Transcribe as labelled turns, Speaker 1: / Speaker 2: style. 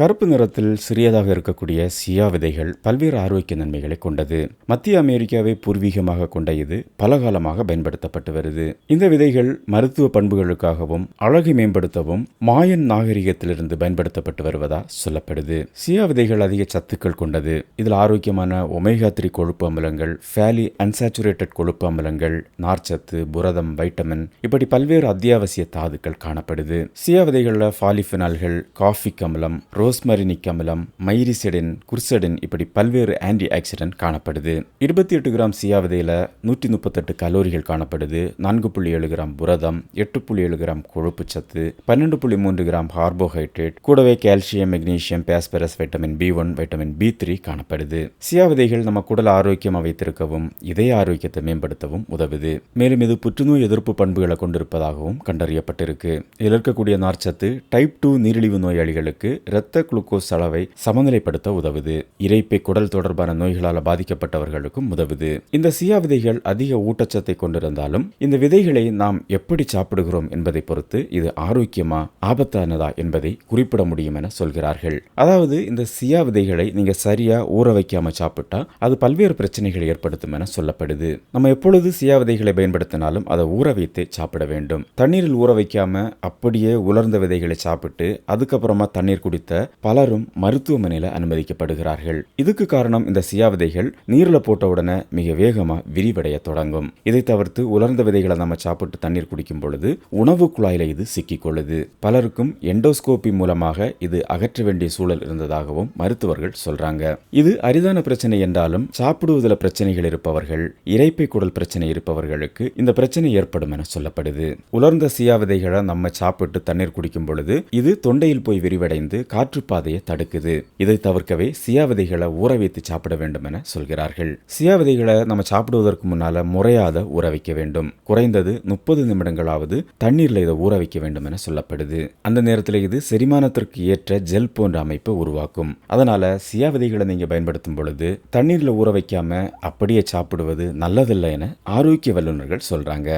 Speaker 1: கருப்பு நிறத்தில் சிறியதாக இருக்கக்கூடிய சியா விதைகள் பல்வேறு ஆரோக்கிய நன்மைகளை கொண்டது. மத்திய அமெரிக்காவை பூர்வீகமாக கொண்ட இது பல காலமாக பயன்படுத்தப்பட்டு வருது. இந்த விதைகள் மருத்துவ பண்புகளுக்காகவும் அழகை மேம்படுத்தவும் மாயன் நாகரிகத்திலிருந்து பயன்படுத்தப்பட்டு வருவதா சொல்லப்படுது. சியா விதைகள் அதிக சத்துக்கள் கொண்டது. இதில் ஆரோக்கியமான ஒமேகா த்ரீ கொழுப்பு அமிலங்கள் ஃபேலி அன்சாச்சுரேட்டட் கொழுப்பு அமிலங்கள் நார்ச்சத்து புரதம் வைட்டமின் இப்படி பல்வேறு அத்தியாவசிய தாதுக்கள் காணப்படுது. சியா விதைகளில் ஃபாலிஃபினால்கள் காஃபிக் அமிலம் ரோஸ்மரினிக் அமிலம் மைரிசெடின் குர்செடின் இப்படி பல்வேறு ஆன்டி ஆக்சிடென்ட் காணப்படுது. இருபத்தி எட்டு கிராம் சியாவதையில் நூற்றி முப்பத்தெட்டு கலோரிகள் காணப்படுது. நான்கு புள்ளி ஏழு கிராம் புரதம் எட்டு புள்ளி ஏழு கிராம் கொழுப்பு சத்து பன்னெண்டு புள்ளி மூன்று கிராம் கார்போஹைட்ரேட் கூடவே calcium magnesium phosphorus vitamin B one vitamin B three காணப்படுது. சியாவதைகள் நம்ம குடல் ஆரோக்கியமாக வைத்திருக்கவும் இதய ஆரோக்கியத்தை மேம்படுத்தவும் உதவுது. மேலும் இது புற்றுநோய் எதிர்ப்பு பண்புகளை கொண்டிருப்பதாகவும் கண்டறியப்பட்டிருக்கு. இதில் இருக்கக்கூடிய நார்ச்சத்து டைப் டூ நீரிழிவு நோயாளிகளுக்கு இரத்த குளுக்கோஸ் அளவை சமநிலைப்படுத்த உதவுது. இறைப்பை குடல் தொடர்பான நோய்களால் பாதிக்கப்பட்டவர்களுக்கும் உதவுது. இந்த சியா விதைகள் அதிக ஊட்டச்சத்தை கொண்டிருந்தாலும் இந்த விதைகளை நாம் எப்படி சாப்பிடுகிறோம் என்பதை பொறுத்து இது ஆரோக்கியமா ஆபத்தானதா என்பதை குறிப்பிட முடியும் என சொல்கிறார்கள். அதாவது இந்த சியா விதைகளை நீங்க சரியா ஊற வைக்காம சாப்பிட்டா அது பல்வேறு பிரச்சனைகளை ஏற்படுத்தும் என சொல்லப்படுது. நம்ம எப்பொழுது சியா விதைகளை பயன்படுத்தினாலும் அதை ஊற வைத்து சாப்பிட வேண்டும். தண்ணீரில் ஊற வைக்காம அப்படியே உலர்ந்த விதைகளை சாப்பிட்டு அதுக்கப்புறமா தண்ணீர் குடித்த பலரும் மருத்துவமனையில் அனுமதிக்கப்படுகிறார்கள். இதுக்கு காரணம் இந்த சியா விதைகள் நீரில் போட்ட உடனே மிக வேகமா விரிவடைய தொடங்கும். இதை தவிர்த்து உலர்ந்த விதைகளை நம்ம சாப்பிட்டு தண்ணீர் குடிக்கும் பொழுது உணவு குழாயில இது சிக்கிக்கொள்ளுது பலருக்கும் எண்டோஸ்கோபி மூலமாக இது அகற்ற வேண்டிய சூழல் இருந்ததாகவும் மருத்துவர்கள் சொல்றாங்க. இது அரிதான பிரச்சனை என்றாலும் சாப்பிடுவதில் பிரச்சனைகள் இருப்பவர்கள் இறைப்பை குடல் பிரச்சனை இருப்பவர்களுக்கு இந்த பிரச்சனை ஏற்படும் என சொல்லப்படுது. உலர்ந்த சியா விதைகளை நம்ம சாப்பிட்டு தண்ணீர் குடிக்கும் பொழுது இது தொண்டையில் போய் விரிவடைந்து காற்று காற்றுப்பாதையை தடுக்குது. இதை தவிர்க்கவே சியா விதைகளை ஊற வைத்து சாப்பிட வேண்டும் என சொல்கிறார்கள். சியா விதைகளை நம்ம சாப்பிடுவதற்கு முன்னால முறையாத ஊற வைக்க வேண்டும். குறைந்தது முப்பது நிமிடங்களாவது தண்ணீர்ல இதை ஊற வைக்க வேண்டும் என சொல்லப்படுது. அந்த நேரத்தில் இது செரிமானத்திற்கு ஏற்ற ஜெல் போன்ற அமைப்பை உருவாக்கும். அதனால சியா விதைகளை நீங்க பயன்படுத்தும் பொழுது தண்ணீர்ல ஊற வைக்காம அப்படியே சாப்பிடுவது நல்லதில்லை என ஆரோக்கிய வல்லுநர்கள் சொல்றாங்க.